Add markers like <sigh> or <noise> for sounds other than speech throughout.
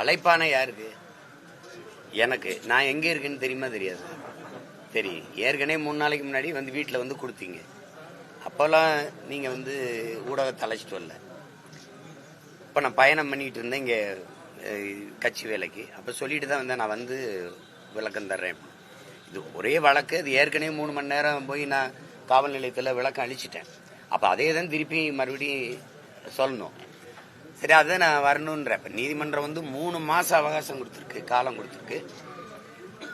அழைப்பானை யாருக்கு? எனக்கு. நான் எங்க இருக்குன்னு தெரியுமா தெரியாது. தெரியும் ஏற்கனவே மூணு நாளைக்கு முன்னாடி வந்து வீட்டில் வந்து கொடுத்தீங்க. அப்போல்லாம் நீங்க வந்து ஊடகத்தை அழைச்சிட்டு வரல. இப்போ நான் பயணம் பண்ணிட்டு இருந்தேன் இங்கே கட்சி வேலைக்கு. அப்போ சொல்லிட்டு தான் வந்தேன். நான் வந்து விளக்கம் தர்றேன். இது ஒரே வழக்கு அது ஏற்கனவே மூணு மணி நேரம் போய் நான் காவல் நிலையத்தில் விளக்கம் அழிச்சிட்டேன் அப்போ அதே தான் திருப்பி மறுபடியும் சொல்லணும். சரி அதை நான் வரணுன்ற இப்போ நீதிமன்றம் வந்து மூணு மாதம் அவகாசம் கொடுத்துருக்கு காலம் கொடுத்துருக்கு.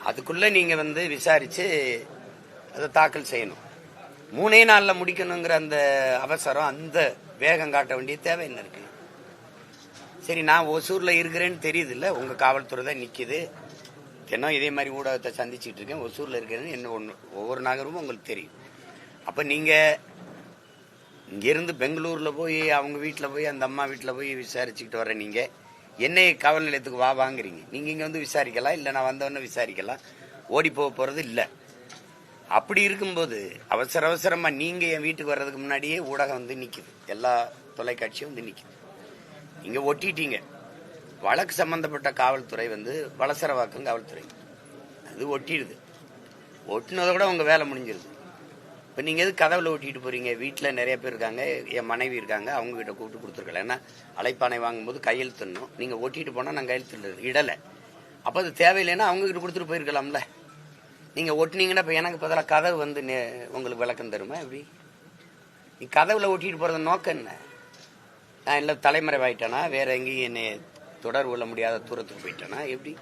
அதுக்குள்ளே நீங்கள் வந்து விசாரித்து அதை தாக்கல் செய்யணும். மூணே நாளில் முடிக்கணுங்கிற அந்த அவசரம் அந்த வேகம் காட்ட வேண்டிய தேவை என்ன இருக்கு? சரி நான் ஒசூரில் இருக்கிறேன்னு தெரியுது இல்லை உங்கள் காவல்துறை தான் நிற்கிது தினம் இதே மாதிரி ஊடகத்தை சந்திச்சுட்டு இருக்கேன். ஒசூரில் இருக்கிறேன்னு என்ன ஒன்று ஒவ்வொரு நகரமும் உங்களுக்கு தெரியும். அப்போ நீங்கள் இங்கேருந்து பெங்களூரில் போய் அவங்க வீட்டில் போய் அந்த அம்மா வீட்டில் போய் விசாரிச்சுக்கிட்டு வர நீங்கள் என்னை காவல் நிலையத்துக்கு வா வாங்குறீங்க. நீங்கள் இங்கே வந்து விசாரிக்கலாம் இல்லை நான் வந்தவொடனே விசாரிக்கலாம். ஓடி போக போகிறது இல்லை. அப்படி இருக்கும்போது அவசர அவசரமாக நீங்கள் என் வீட்டுக்கு வர்றதுக்கு முன்னாடியே ஊடகம் வந்து நிற்கிது எல்லா தொலைக்காட்சியும் வந்து நிற்கிது நீங்கள் ஒட்டிட்டீங்க. வழக்கு சம்பந்தப்பட்ட காவல்துறை வந்து வளசரவாக்கம் காவல்துறை. அது ஒட்டிடுது. ஒட்டினதை கூட உங்க வேலை முடிஞ்சிருது. இப்போ நீங்கள் எது கதவுல ஒட்டிட்டு போறீங்க? வீட்டில் நிறைய பேர் இருக்காங்க. என் மனைவி இருக்காங்க. அவங்க கிட்ட கூப்பிட்டு கொடுத்துருக்கல. ஏன்னா அழைப்பானை வாங்கும்போது கையெழுத்துணும் நீங்கள் ஒட்டிட்டு போனால் நான் கையெழுத்து இடலை. அப்போ அது தேவையில்லைன்னா அவங்க கிட்ட கொடுத்துட்டு போயிருக்கலாம்ல. நீங்கள் ஒட்டினீங்கன்னா இப்போ எனக்கு பதிலாக கதவு வந்து நே- உங்களுக்கு விளக்கம் தருமா? எப்படி? நீ கதவுல ஒட்டிட்டு போகிறது நோக்கம் என்ன? நான் இல்லை தலைமறைவாயிட்டேனா? வேற எங்கேயும் என்னை தொடர்பு கொள்ள முடியாத தூரத்துக்கு போயிட்டேன்னா எப்படி?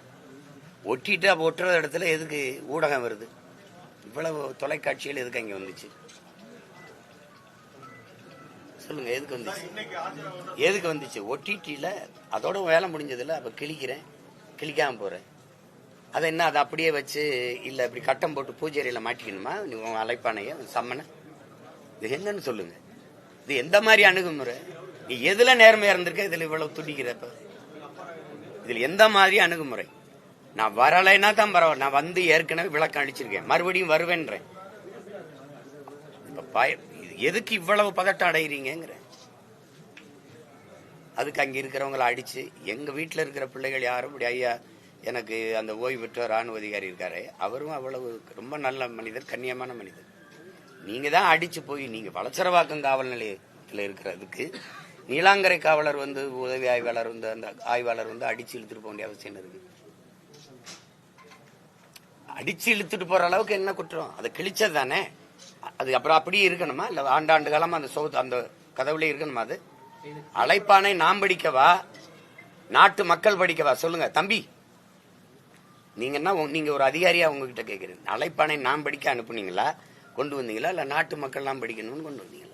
ஒட்டிட்டு அப்போ ஒட்டுற இடத்துல எதுக்கு ஊடகம் வருது? இவ்வளவு தொலைக்காட்சிகள் எதுக்கு அங்கே வந்துச்சு? சொல்லுங்க எதுக்கு வந்துச்சு? எதுக்கு வந்துச்சு? ஒட்டிட்டில அதோட வேலை முடிஞ்சதில்ல அப்போ கிழிக்கிறேன். கிழிக்காம போறேன். அதை என்ன அதை அப்படியே வச்சு இல்ல இப்படி கட்டம் போட்டு பூஜைறையில மாட்டிக்கணுமா? நீ உன் அழைப்பானைய சம்மனை? இது என்னன்னு சொல்லுங்க. இது எந்த மாதிரி அணுகுமுறை? நீ எதுல நேர்மையா இருந்திருக்க? இதுல இவ்வளவு துடிக்கிறப்ப. இதுல எந்த மாதிரி அணுகுமுறை? நான் வரலைன்னா தான் பரவாயில்ல. நான் வந்து ஏற்கனவே விளக்கம் அடிச்சிருக்கேன் மறுபடியும் வருவேன்றேன். இது எதுக்கு இவ்வளவு பதட்டம் அடைகிறீங்கிற அதுக்கு அங்க இருக்கிறவங்கள அடிச்சு எங்க வீட்டில் இருக்கிற பிள்ளைகள் யாரும் இப்படி ஐயா எனக்கு அந்த ஓய்வு பெற்ற ராணுவ அதிகாரி இருக்காரு அவரும் அவ்வளவு ரொம்ப நல்ல மனிதர் கண்ணியமான மனிதர். நீங்க தான் அடிச்சு போய் நீங்க வளச்சரவாக்கம் காவல் நிலையத்தில் இருக்கிறதுக்கு நீலாங்கரை காவலர் வந்து உதவி ஆய்வாளர் வந்து அந்த ஆய்வாளர் வந்து அடிச்சு இழுத்துட்டு போக வேண்டிய அவசியம் என்ன இருக்கு? அடிச்சு இழுத்துட்டு போற அளவுக்கு என்ன குற்றம்? அதை கிழிச்சது தானே? அது அப்புறம் அப்படியே இருக்கணுமா? இல்ல ஆண்டாண்டு காலமா அந்த சோத்து அந்த கதவுல இருக்கணுமா அது? அழைப்பானை நாம் படிக்கவா? நாட்டு மக்கள் படிக்கவா? சொல்லுங்க. தம்பி நீங்க என்ன நீங்க ஒரு அதிகாரியா உங்ககிட்ட கேக்குறீங்க. அழைப்பானை நாம் படிக்க அனுப்புனீங்களா? கொண்டு வந்தீங்களா? இல்ல நாட்டு மக்கள் நாம் படிக்கணும்னு கொண்டு வந்தீங்களா?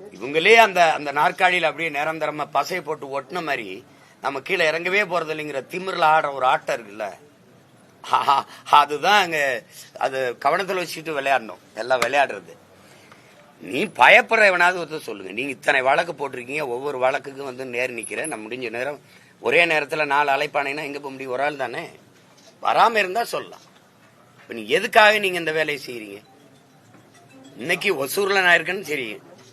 இவங்களே அந்த அந்த நாற்காலியில் அப்படியே நிரந்தரமா பசை போட்டு ஒட்டின மாதிரி நம்ம கீழே இறங்கவே போறது இல்லைங்கிற திமிரில் ஆடுற ஒரு ஆட்டம் இருக்குல்ல? அதுதான் அங்க அது கவனத்தில் வச்சுட்டு விளையாடணும். எல்லாம் விளையாடுறது. நீ பயப்படுறவனாவது ஒருத்தர் சொல்லுங்க. நீங்க இத்தனை வழக்கு போட்டிருக்கீங்க ஒவ்வொரு வழக்குக்கும் வந்து நேர் நிக்கிறேன் நான் முடிஞ்ச நேரம் ஒரே நேரத்தில் நாலு அழைப்பானைனா எங்க போக முடியும்? ஒரு ஆள் தானே? வராம இருந்தா சொல்லலாம். இப்போ நீ எதுக்காக நீங்க இந்த வேலையை செய்யறீங்க இன்னைக்கு ஒசூர்ல நான் இருக்கேன்னு சரி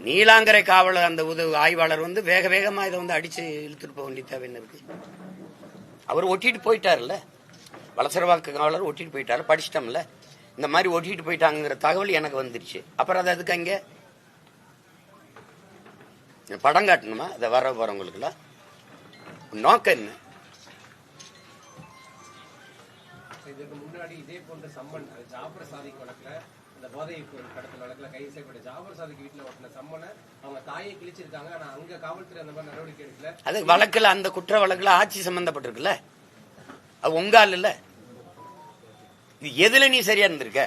நீலாங்கரை காவலர் அந்த உதவி ஆய்வாளர் வந்து வேக வேகமா இதை வந்து அடிச்சு இழுத்துட்டு போக வேண்டிய தேவை என்ன இருக்கு? அவர் ஒட்டிட்டு போயிட்டாருல்ல? வளசரவாக்கு காவலர் ஒட்டிட்டு போயிட்டாரு படிச்சிட்டோம்ல? இந்த மாதிரி ஒட்டிட்டு போயிட்டாங்கிற தகவல் எனக்கு வந்துருச்சு. அப்புறம் அது அதுக்கு அங்கே? படம் காட்டணுமா? அதை வர போறவங்களுக்குலாம் நோக்கம் என்ன? இதற்கு முன்னாடி இதே போன்ற சம்மன் ஜாபர் சாதிக் அந்த போதை பொருள் கடத்தல் வழக்குல கைது செய்யப்பட்ட ஜாபர் சாதிக்கு வீட்டுல ஓட்டின சம்மனை அவங்க தாயை கிழிச்சிருக்காங்க. ஆனா அங்க காவல்துறை அந்த மாதிரி நடவடிக்கை எடுக்கல. அது வழக்குல அந்த குற்ற வழக்குல ஆட்சி சம்பந்தப்பட்டிருக்குல்ல? அது உங்கால் ஆள் இல்ல. இது எதுல நீ சரியா இருந்திருக்க?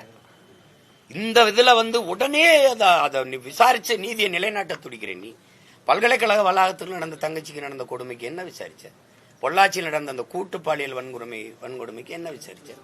இந்த இதுல வந்து உடனே அதை அத நீ விசாரிச்ச நீதியை நிலைநாட்ட துடிக்கிற நீ. பல்கலைக்கழக வளாகத்தில் நடந்த தங்கச்சிக்கு நடந்த கொடுமைக்கு என்ன விசாரிச்ச? பொள்ளாச்சியில் நடந்த அந்த கூட்டு பாலியல் வன்கொடுமை வன்கொடுமைக்கு என்ன விசாரிச்சேன்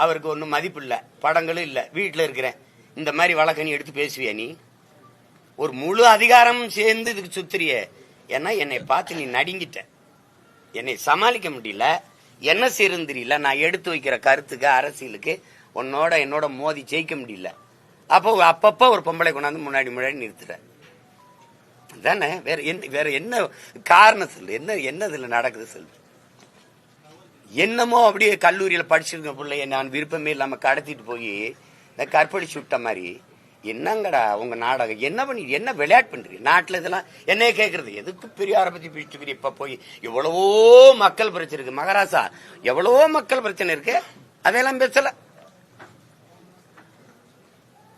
அவருக்கு ஒன்றும் மதிப்பு இல்லை. படங்களும் இல்லை. வீட்டில் இருக்கிறேன். இந்த மாதிரி வழக்க நீ எடுத்து பேசுவியா நீ? ஒரு முழு அதிகாரம் சேர்ந்து இதுக்கு சுத்துறிய. ஏன்னா என்னை பார்த்து நீ நடுங்கிட்ட. என்னை சமாளிக்க முடியல. என்ன செய்யறதுன்னு தெரியல. நான் எடுத்து வைக்கிற கருத்துக்கு அரசியலுக்கு உன்னோட என்னோட மோதி ஜெயிக்க முடியல. அப்போ அப்பப்போ ஒரு பொம்பளை கொண்டாந்து முன்னாடி முன்னாடி நிறுத்துற. தானே வேற என்ன வேற என்ன காரணம் சொல்லு? என்ன என்ன இதில் நடக்குது சொல்லு? என்னமோ அப்படியே கல்லூரியில் படிச்சிருக்க பிள்ளைய நான் விருப்பமே இல்லாமல் கடத்திட்டு போய் இந்த கற்பழிச்சு விட்ட மாதிரி என்னங்கடா உங்க நாடகம்? என்ன பண்ணி என்ன விளையாட்டு பண்றீங்க? நாட்டில் இதெல்லாம் என்னைய கேட்கறது எதுக்கு பெரியார பத்தி பிடிச்சுக்கிறீ இப்ப போய்? எவ்வளவோ மக்கள் பிரச்சனை இருக்கு. மகாராசா எவ்வளவோ மக்கள் பிரச்சனை இருக்கு. அதெல்லாம் பேசல.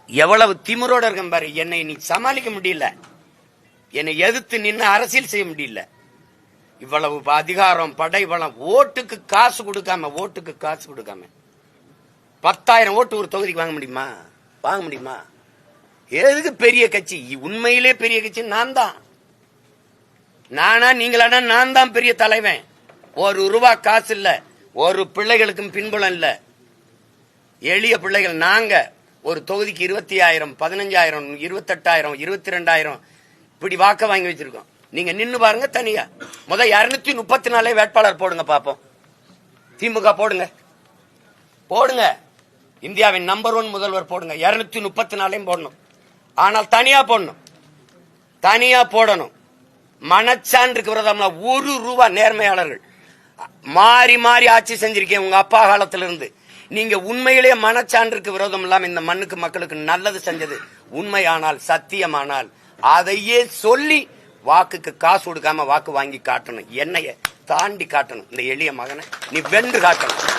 எவ்வளவு திமிரோட இருக்கேன் பாரு. என்னை நீ சமாளிக்க முடியல. என்னை எதிர்த்து நின்று அரசியல் செய்ய முடியல. இவ்வளவு அதிகாரம் படை வளம் ஓட்டுக்கு காசு கொடுக்காம ஓட்டுக்கு காசு கொடுக்காம. பத்தாயிரம் ஓட்டு ஒரு தொகுதிக்கு வாங்க முடியுமா? வாங்க முடியுமா? எதுக்கு பெரிய கட்சி? உண்மையிலே பெரிய கட்சி நான் தான். நானா நீங்களானா நான் தான் பெரிய தலைவன். ஒரு ரூபா காசு இல்ல. ஒரு பிள்ளைகளுக்கும் பின்புலம் இல்ல. எளிய பிள்ளைகள் நாங்க ஒரு தொகுதிக்கு இருபத்தி ஆயிரம் பதினஞ்சாயிரம் இருபத்தெட்டாயிரம் இருபத்தி ரெண்டாயிரம் இப்படி வாக்க வாங்கி வச்சிருக்கோம். நீங்க நின்னு பாருங்க தனியா. முத இருநூத்தி முப்பத்தி நாலே வேட்பாளர் போடுங்க பாப்போம். திமுக போடுங்க. போடுங்க. இந்தியாவின் நம்பர் ஒன் முதல்வர் போடுங்க. இருநூத்தி முப்பத்தி நாலையும் போடணும். ஆனால் தனியா போடணும். தனியா போடணும். மனச்சான்றுக்கு விரதம்னா ஒரு ரூபா நேர்மையாளர்கள். மாறி மாறி ஆட்சி செஞ்சிருக்கேன் உங்க அப்பா காலத்திலிருந்து. நீங்க உண்மையிலேயே மனச்சான்றுக்கு விரோதம் இல்லாம இந்த மண்ணுக்கு மக்களுக்கு நல்லது செஞ்சது உண்மையானால் சத்தியமானால். அதையே சொல்லி வாக்குக்கு காசு கொடுக்காம வாக்கு வாங்கி காட்டணும். என்னைய தாண்டி காட்டணும். இந்த எளிய மகனை நீ வென்று காட்டணும்.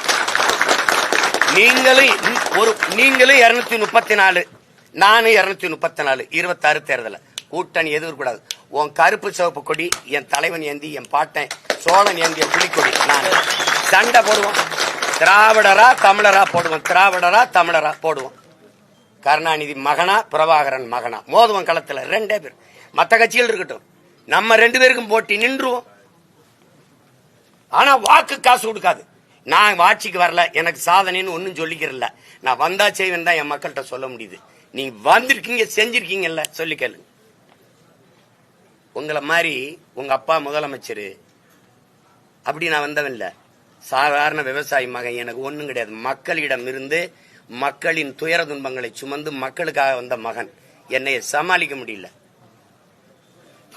நீங்களும் ஒரு நீங்களும் இருநூத்தி முப்பத்தி நாலு நானும் இருநூத்தி முப்பத்தி நாலு இருபத்தாறு தேர்தல. கூட்டணி எதிர் கூடாது உன் கருப்பு சிவப்பு கொடி என் தலைவன் ஏந்தி என் பாட்டன் சோழன் ஏந்திய புலிக்கொடி நான். சண்டை போடுவோம். திராவிடரா தமிழரா போடுவோம். திராவிடரா தமிழரா போடுவோம். கருணாநிதி மகனா பிரபாகரன் மகனா. மோதுவன் களத்துல. ரெண்டே பேர். மற்ற கட்சிகள் இருக்கட்டும். நம்ம ரெண்டு பேருக்கும் போட்டி நின்றுவோம். ஆனா வாக்கு காசு கொடுக்காது. நான் ஆட்சிக்கு வரல எனக்கு சாதனைன்னு ஒன்றும் சொல்லிக்கிறல நான் வந்தா செய்வேன் தான் என் மக்கள்கிட்ட சொல்ல முடியுது. நீ வந்திருக்கீங்க செஞ்சிருக்கீங்கல்ல சொல்லி கேளுங்க உங்களை மாதிரி உங்க அப்பா முதலமைச்சர் அப்படி நான் வந்தவன் சாதாரண விவசாயி மகன் எனக்கு ஒன்றும் கிடையாது. மக்களிடம் இருந்து மக்களின் துயர துன்பங்களை சுமந்து மக்களுக்காக வந்த மகன். என்னை சமாளிக்க முடியல.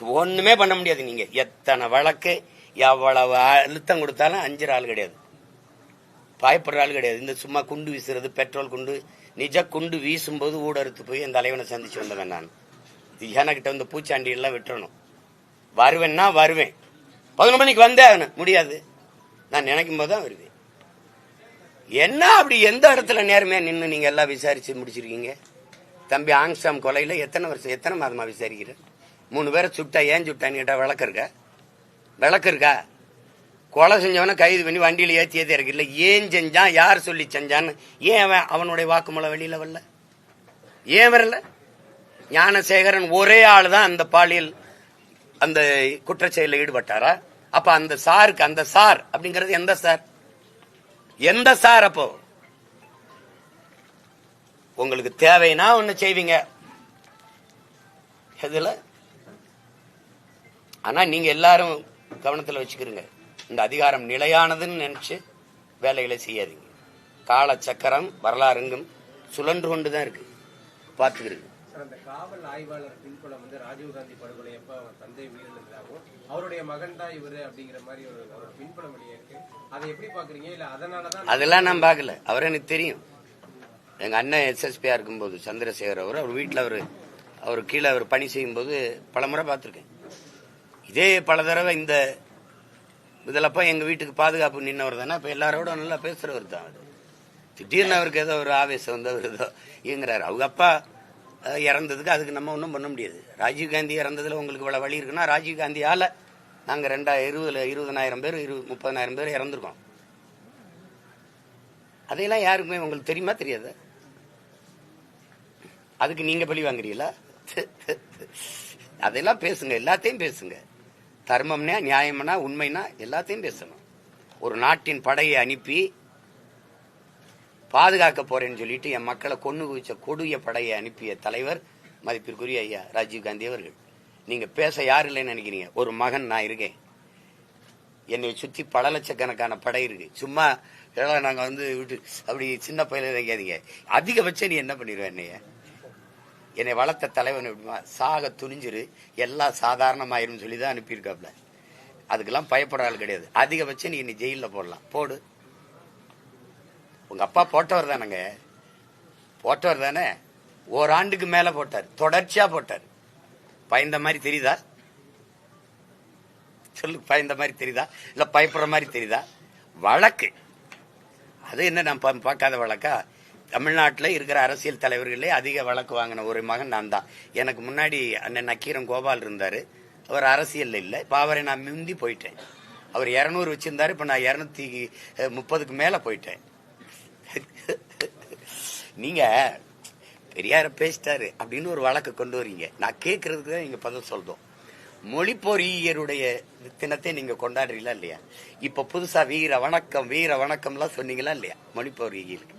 ஒண்ணுமே பண்ண முடியாது நீங்க. எத்தனை வழக்கு எவ்வளவு அழுத்தம் கொடுத்தாலும் அஞ்சுற ஆள் கிடையாது. பயப்படுற ஆள் கிடையாது. இந்த சும்மா குண்டு வீசுறது பெட்ரோல் குண்டு நிஜ குண்டு வீசும்போது ஊடறுத்து போய் என் தலைவனை சந்திச்சு வந்தவன் நான். இது வந்து பூச்சாண்டி எல்லாம் விட்டுறணும். வருவேன்னா வருவேன். பதினொரு மணிக்கு வந்தே ஆகணும். முடியாது. நான் நினைக்கும் போது தான் வருவேன். என்ன அப்படி எந்த இடத்துல நேர்மையா நின்று நீங்க எல்லாம் விசாரிச்சு முடிச்சிருக்கீங்க? தம்பி ஆங்ஸ்டாம் கொலையில எத்தனை வருஷம் எத்தனை மாதமா விசாரிக்கிறேன் மூணு பேரை சுட்டா ஏன் சுட்டான்னு கேட்டால் விளக்கு இருக்கா விளக்கு இருக்கா கொலை செஞ்சவனை கைது பண்ணி வண்டியில் ஏற்றி ஏற்றி இருக்கு. இல்லை ஏன் செஞ்சான்? யார் சொல்லி செஞ்சான்னு? ஏன் அவன் அவனுடைய வாக்குமூலம் வெளியில் வரல? ஏன் வரல? ஞானசேகரன் ஒரே ஆள் தான் அந்த பாலியல் அந்த குற்றச்செயலில் ஈடுபட்டாரா? அப்ப அந்த சாருக்கு அந்த சார் அப்படிங்கிறது எந்த சார்? எந்த சார் அப்போ? உங்களுக்கு தேவைன்னா ஒன்று செய்வீங்க. இதில் ஆனா நீங்க எல்லாரும் கவனத்துல வச்சுக்கிறீங்க இந்த அதிகாரம் நிலையானதுன்னு நினைச்சு வேலைகளை செய்யாதீங்க. கால சக்கரம் வரலாறுங்கும் சுழன்று கொண்டு தான் இருக்கு பார்த்துக்கிறீங்க அந்த காவல் ஆய்வாளர் பின்புலம் வந்து ராஜீவ்காந்தி படுகொலை எப்ப அவர் தந்தை உயிரிழந்ததாகவும் அவருடைய மகன் தான் இவரு அப்படிங்கிற மாதிரி ஒரு பின்புலம் வெளியே இருக்கு. அதை எப்படி பாக்குறீங்க இல்ல அதனாலதான் அதெல்லாம் நான் பார்க்கல. அவர் எனக்கு தெரியும். எங்க அண்ணன் எஸ்எஸ்பியா இருக்கும்போது சந்திரசேகர் அவர் அவர் வீட்டில் அவர் அவர் கீழே அவர் பணி செய்யும்போது பல முறை பார்த்துருக்கேன். இதே பல தடவை இந்த இதிலப்ப எங்க வீட்டுக்கு பாதுகாப்பு நின்னவர் தானே இப்போ எல்லாரோட நல்லா பேசுறவர் தான் அது திடீர்னு அவருக்கு ஏதோ ஒரு ஆவேசம் வந்து அவர் ஏதோ இயங்குறாரு. அவங்க அப்பா இறந்ததுக்கு அதுக்கு நம்ம ஒன்றும் பண்ண முடியாது. ராஜீவ்காந்தி இறந்ததுல உங்களுக்கு இவ்வளோ வழி இருக்குன்னா ராஜீவ்காந்தியால் நாங்கள் ரெண்டா இருபதுல இருபதனாயிரம் பேர் இரு முப்பதனாயிரம் பேர் இறந்துருக்கோம். அதையெல்லாம் யாருக்குமே உங்களுக்கு தெரியுமா தெரியாது? அதுக்கு நீங்கள் பழி வாங்குறீங்களா? <laughs> அதெல்லாம் பேசுங்க எல்லாத்தையும் பேசுங்க. தர்மம்னா நியாயம்னா உண்மைனா எல்லாத்தையும் பேசணும். ஒரு நாட்டின் படையை அனுப்பி பாதுகாக்க போறேன்னு சொல்லிட்டு என் மக்களை கொண்டு குவிச்ச கொடிய படையை அனுப்பிய தலைவர் மதிப்பிற்குரிய ஐயா ராஜீவ் காந்தி அவர்கள். நீங்க பேச யார் இல்லைன்னு நினைக்கிறீங்க? ஒரு மகன் நான் இருக்கேன். என்னை சுத்தி பல லட்சக்கணக்கான படை இருக்கு. சும்மா நாங்கள் நாங்க வந்து விட்டு அப்படி சின்ன பயில நினைக்காதீங்க. அதிகபட்சம் நீ என்ன பண்ணிடுவேன் என்னைய? என்னை வளர்த்த தலைவன் எப்படிமா? சாக துணிஞ்சிரு எல்லாம் சாதாரணமாயிரும்னு சொல்லி தான் அனுப்பியிருக்காப்ல அதுக்கெல்லாம் பயப்படுற ஆள் கிடையாது. அதிகபட்சம் நீ என்னை ஜெயிலில் போடலாம். போடு. உங்கள் அப்பா போட்டவர் தானேங்க. போட்டவர் தானே. ஓராண்டுக்கு மேலே போட்டார். தொடர்ச்சியாக போட்டார். பயந்த மாதிரி தெரியுதா? சொல்லு பயந்த மாதிரி தெரியுதா? இல்லை பயப்படுற மாதிரி தெரியுதா? வழக்கு. அது என்ன நான் பார்க்காத வழக்கா? தமிழ்நாட்டில் இருக்கிற அரசியல் தலைவர்களே அதிக வழக்கு வாங்கின ஒரு மகன் நான் தான். எனக்கு முன்னாடி அண்ணன் நக்கீரன் கோபால் இருந்தார். அவர் அரசியலில் இல்லை. இப்போ அவரை நான் முந்தி போயிட்டேன். அவர் இரநூறு வச்சுருந்தார். இப்போ நான் இரநூத்தி முப்பதுக்கு மேலே போயிட்டேன். நீங்கள் பெரியார பேசிட்டாரு அப்படின்னு ஒரு வழக்கு கொண்டு வரீங்க. நான் கேட்கறதுக்கு தான் நீங்கள் பதில் சொல்கிறோம் மொழி பொறியியருடைய தினத்தை நீங்க கொண்டாடுறீங்களா இல்லையா? இப்ப புதுசா வீர வணக்கம் வீர வணக்கம்லாம் சொன்னீங்களா இல்லையா? மொழி பொறியியலுக்கு.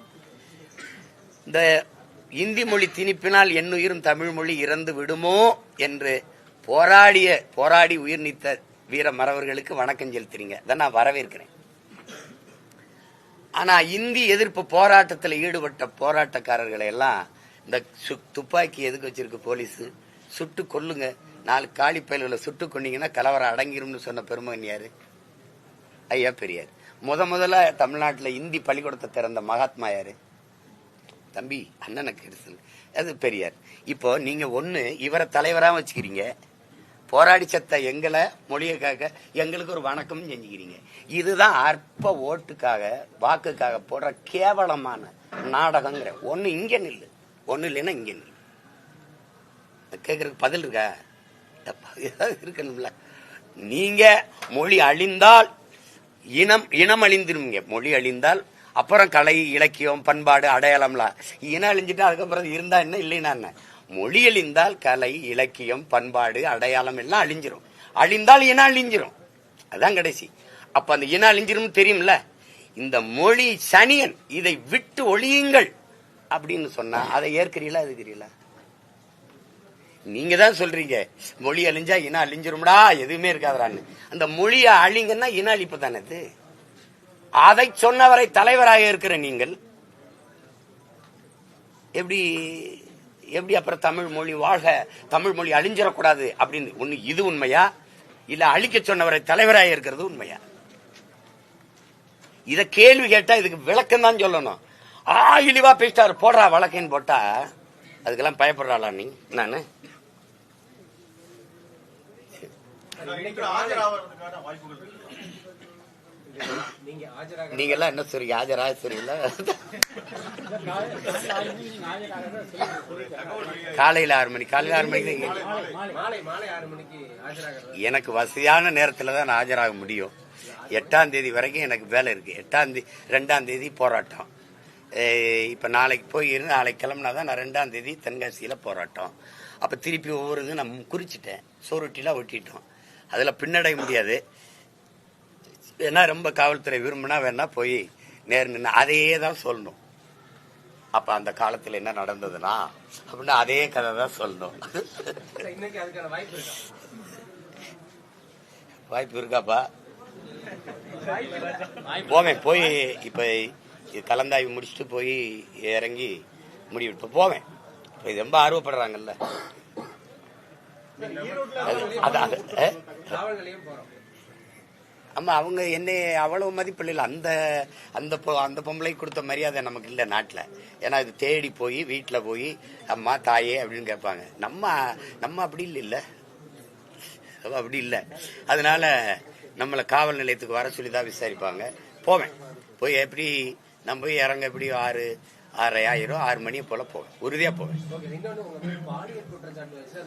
இந்த இந்தி மொழி திணிப்பினால் என்னுயிரும் தமிழ் மொழி இறந்து விடுமோ என்று போராடிய போராடி உயிர் நீத்த வீர மறவர்களுக்கு வணக்கம் செலுத்துறீங்க. அதை நான் வரவேற்கிறேன். ஆனா இந்தி எதிர்ப்பு போராட்டத்தில் ஈடுபட்ட போராட்டக்காரர்களை எல்லாம் இந்த சு- துப்பாக்கி எதுக்கு வச்சிருக்கு போலீஸ்? சுட்டு கொல்லுங்க. நாலு காலி பயல்களை சுட்டு கொண்டீங்கன்னா கலவரம் அடங்கிரும்னு சொன்ன பெருமகன் யாரு? ஐயா பெரியார். முத முதல்ல தமிழ்நாட்டில் இந்தி பள்ளிக்கூடத்தை திறந்த மகாத்மா யாரு? தம்பி அண்ணனுக்கு எடுத்து அது பெரியார். இப்போ நீங்க ஒண்ணு இவரை தலைவரா வச்சுக்கிறீங்க போராடி செத்த எங்களை மொழியக்காக எங்களுக்கு ஒரு வணக்கம் செஞ்சுக்கிறீங்க. இதுதான் அற்ப ஓட்டுக்காக வாக்குக்காக போடுற கேவலமான நாடகங்கிற ஒண்ணு இங்க நில்லு. ஒண்ணு இல்லைன்னா இங்க நில்லு. கேக்குறதுக்கு பதில் இருக்கா? ஏதாவது இருக்கணும்ல. நீங்க மொழி அழிந்தால் இனம் இனம் அழிந்துருங்க மொழி அழிந்தால் அப்புறம் கலை இலக்கியம் பண்பாடு அடையாளம்லாம். இனம் அழிஞ்சிட்டு அதுக்கப்புறம் இருந்தா என்ன இல்லைன்னா என்ன? மொழி அழிந்தால் கலை இலக்கியம் பண்பாடு அடையாளம் எல்லாம் அழிஞ்சிரும். அழிந்தால் இனம் அழிஞ்சிரும். அதான் கடைசி. அப்ப அந்த இனம் அழிஞ்சிரும் தெரியும்ல? இந்த மொழி சனியன் இதை விட்டு ஒழியுங்கள் அப்படின்னு சொன்னா அதை ஏற்கிறீங்களா எதுக்கிறீங்களா நீங்க தான் சொல்றீங்க மொழி அழிஞ்சா இனம் அழிஞ்சிரும்டா எதுவுமே இருக்காதுடான்னு. அந்த மொழியை அழிங்கன்னா இன அழிப்பு தானே அதை சொன்னவரை தலைவராக இருக்கிற நீங்கள் எப்படி எப்படி அப்புறம் தமிழ் மொழி வாழ்க தமிழ் மொழி அழிஞ்சிடக்கூடாது அப்படின்னு ஒண்ணு இது உண்மையா? இல்ல அழிக்க சொன்னவரை தலைவராக இருக்கிறது உண்மையா? இத கேள்வி கேட்டா இதுக்கு விளக்கம் தான் சொல்லணும். ஆ இழிவா பேசிட்டாரு போடுறா வழக்கைன்னு போட்டா அதுக்கெல்லாம் பயப்படுறாளா நீ? நானு? வாய்ப்புகள் நீங்க ஆஜராக எல்லாம் என்ன சொல்றீங்க ஆஜரா சரியில்ல? காலையில ஆறு மணி காலையில ஆறு மணிக்கு எனக்கு வசதியான நேரத்துல தான் நான் ஆஜராக முடியும். எட்டாம் தேதி வரைக்கும் எனக்கு வேலை இருக்கு. எட்டாம் தேதி ரெண்டாம் தேதி போராட்டம். இப்ப நாளைக்கு போய் நாளைக்கு கிளம்புனா தான் நான் ரெண்டாம் தேதி தென்காசியில போராட்டம். அப்ப திருப்பி ஒவ்வொரு இது நான் குறிச்சிட்டேன். சோறுட்டிலாம் ஒட்டிட்டோம் அதுல பின்னடைய முடியாது. ஏன்னா ரொம்ப காவல்துறை விரும்பினா வேணா போய் நேர் நின்று அதையே தான் சொல்லணும். அப்ப அந்த காலத்துல என்ன நடந்ததுன்னா அப்படின்னா அதே கதை தான் சொல்லணும். வாய்ப்பு இருக்காப்பா? போவேன் போய் இப்ப கலந்தாய்வு முடிச்சுட்டு போய் இறங்கி முடிவு இப்ப போவேன் இப்ப இது ரொம்ப ஆர்வப்படுறாங்கல்ல. அது அது- அது அஹ்? காவல் நிலையம் போறோம் ஆமா அவங்க என்னை அவ்வளவு மதிப்பு இல்லை அந்த அந்த பொ- அந்த பொம்பளை கொடுத்த மரியாதை நமக்கு இல்லை நாட்டில். ஏன்னா இது தேடி போய் வீட்டில் போய் அம்மா தாயே அப்படின்னு கேட்பாங்க. நம்ம நம்ம அப்படி இல்லை அப்படி இல்லை. அதனால நம்மளை காவல் நிலையத்துக்கு வர சொல்லி தான் விசாரிப்பாங்க. போவேன். போய் எப்படி நம்ம போய் இறங்க எப்படி ஆறு ஆறரை ஆயிரம் ஆறு மணியை போல போவேன். உறுதியா போவேன்.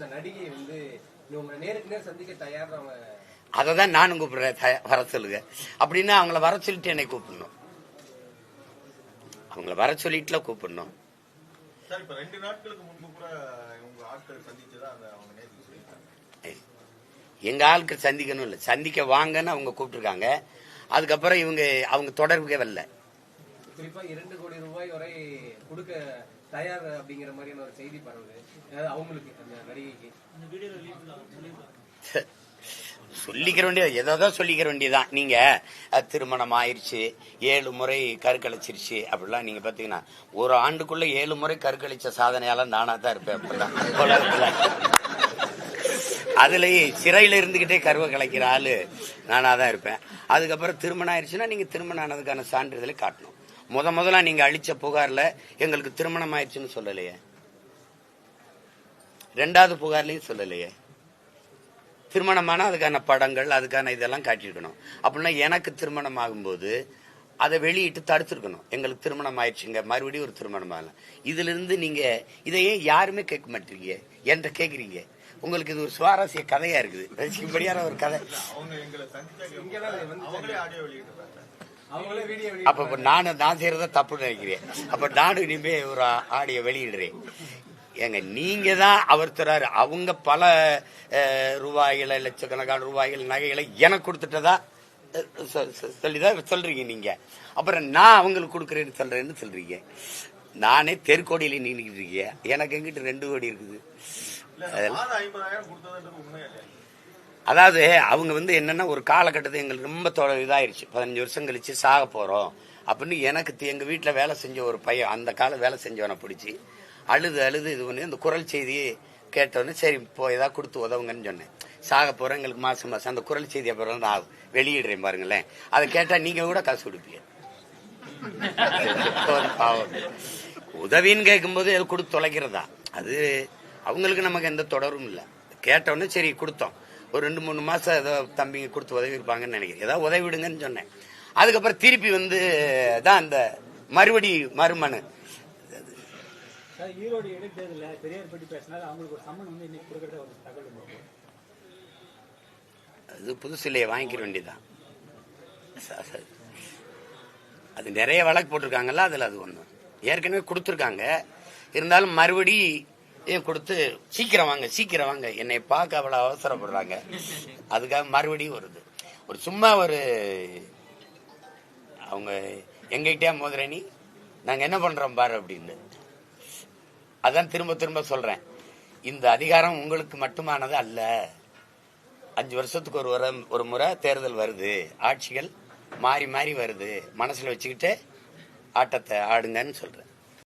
நடிகை வந்து நேருக்கு நேர் சந்திக்க தயார் அதை தான் நானும் கூப்பிடுறேன். வர சொல்லுங்க. அப்படின்னா அவங்கள வர சொல்லிட்டு என்னை கூப்பிடணும். அவங்கள வர சொல்லிட்டுல கூப்பிடணும். சார் இப்ப ரெண்டு நாட்களுக்கு முன்பு கூட உங்க ஆட்கள் சந்திச்சதா அந்த அவங்க நேற்று சொல்லியிருக்காங்க. எங்க ஆளுக்கு சந்திக்கணும் இல்லை. சந்திக்க வாங்கன்னு அவங்க கூப்பிட்டுருக்காங்க. அதுக்கப்புறம் இவங்க அவங்க தொடர்புக்கே வரல. குறிப்பா இரண்டு கோடி ரூபாய் வரை கொடுக்க தயார் அப்படிங்கிற மாதிரியான ஒரு செய்தி பரவுது. அதாவது அவங்களுக்கு அந்த நடிகைக்கு <laughs> சொல்லிக்கிற வேண்டியது ஏதோ சொல்லிக்கிற வேண்டியதுதான். நீங்க திருமணம் ஆயிருச்சு ஏழு முறை கருக்கழிச்சிருச்சு அப்படிலாம் நீங்க பாத்தீங்கன்னா ஒரு ஆண்டுக்குள்ள ஏழு முறை கருக்கழிச்ச சாதனையால நானா தான் இருப்பேன் அப்படிதான். உலகத்துல. அதுலயே சிறையில இருந்துகிட்டே கருவை கலைக்கிற ஆளு நானா தான் இருப்பேன். அதுக்கப்புறம் திருமணம் ஆயிடுச்சுன்னா நீங்க திருமணம் ஆனதுக்கான சான்றிதழை காட்டணும். முத முதல்ல நீங்க அழிச்ச புகார்ல எங்களுக்கு திருமணம் ஆயிடுச்சுன்னு சொல்லலையே. ரெண்டாவது புகார்லயும் சொல்லலையே. திருமணமான அதுக்கான படங்கள் அதுக்கான இதெல்லாம் காட்டியிருக்கணும். அப்படின்னா எனக்கு திருமணம் ஆகும்போது அதை வெளியிட்டு தடுத்திருக்கணும். எங்களுக்கு திருமணம் ஆயிடுச்சுங்க மறுபடியும் ஒரு திருமணம் ஆகலாம். இதுல இருந்து நீங்க இதையே யாருமே கேட்க மாட்டீங்க? என்கிட்ட கேக்குறீங்க. உங்களுக்கு இது ஒரு சுவாரஸ்ய கதையா இருக்குது. ரசிக்கும்படியான ஒரு கதை. அப்ப நானும் நான் செய்யறத தப்புன்னு நினைக்கிறேன். அப்ப நானும் இனிமே ஒரு ஆடியோ வெளியிடுறேன். ஏங்க நீங்க தான் அவர் தராரு அவங்க பல ரூபாய்களை லட்சக்கணக்கான ரூபாய்கள் நகைகளை எனக்கு கொடுத்துட்டதா? சொல்லிதான் சொல்றீங்க நீங்க. அப்புறம் நான் அவங்களுக்கு கொடுக்குறேன்னு சொல்றேன்னு சொல்றீங்க. நானே தெருக்கோடியில நின்றுக்கிட்டு இருக்கேன். எனக்கு எங்கிட்ட ரெண்டு கோடி இருக்குது. அதாவது அவங்க வந்து என்னன்னா ஒரு காலகட்டத்தில் எங்களுக்கு ரொம்ப தொ இதாயிருச்சு. பதினஞ்சு வருஷம் கழிச்சு சாக போறோம். அப்படின்னு எனக்கு எங்க வீட்டுல வேலை செஞ்ச ஒரு பையன் அந்த கால வேலை செஞ்சவனை பிடிச்சி அழுது அழுது இது பண்ணி அந்த குரல் செய்தியை கேட்டோன்னே சரி இப்போ ஏதாவது கொடுத்து உதவுங்கன்னு சொன்னேன். சாக போகிறேன் எங்களுக்கு மாதம் மாதம் அந்த குரல் செய்தியை அப்புறம் நான் வெளியிடுறேன் பாருங்களேன். அதை கேட்டால் நீங்கள் கூட காசு கொடுப்பீங்க. <laughs> பாவம். உதவின்னு கேட்கும்போது எது கொடுத்து தொலைக்கிறதா? அது அவங்களுக்கு நமக்கு எந்த தொடரும் இல்லை. கேட்டோன்னே சரி கொடுத்தோம். ஒரு ரெண்டு மூணு மாதம் ஏதோ தம்பிங்க கொடுத்து உதவி இருப்பாங்கன்னு நினைக்கிறேன். ஏதாவது உதவி விடுங்கன்னு சொன்னேன். அதுக்கப்புறம் திருப்பி வந்து தான் அந்த மறுபடி மறுமனு சார் ஈரோடு இடைத்தேர்தலில் பெரியார் பற்றி பேசினால அவங்களுக்கு ஒரு சம்மன் வந்து இன்னைக்கு கொடுக்கறத ஒரு தகவல் அது புதுசு வாங்கிக்கிற வேண்டியதுதான். அது நிறைய வழக்கு போட்டிருக்காங்கல்ல அதில் அது ஒன்று ஏற்கனவே கொடுத்துருக்காங்க. இருந்தாலும் மறுபடி கொடுத்து சீக்கிரம் வாங்க சீக்கிரம் வாங்க. என்னை பார்க்க அவ்வளோ அவசரப்படுறாங்க. அதுக்காக மறுபடியும் வருது ஒரு சும்மா ஒரு அவங்க எங்ககிட்டயா மோதிரணி நாங்கள் என்ன பண்ணுறோம் பாரு அப்படின்னு. அதான் திரும்ப திரும்ப சொல்றேன். இந்த அதிகாரம் உங்களுக்கு மட்டுமானது அல்ல. அஞ்சு வருஷத்துக்கு ஒரு ஒரு முறை தேர்தல் வருது. ஆட்சிகள் மாறி மாறி வருது. மனசுல வச்சுக்கிட்டு ஆட்டத்தை ஆடுங்கன்னு சொல்றேன்.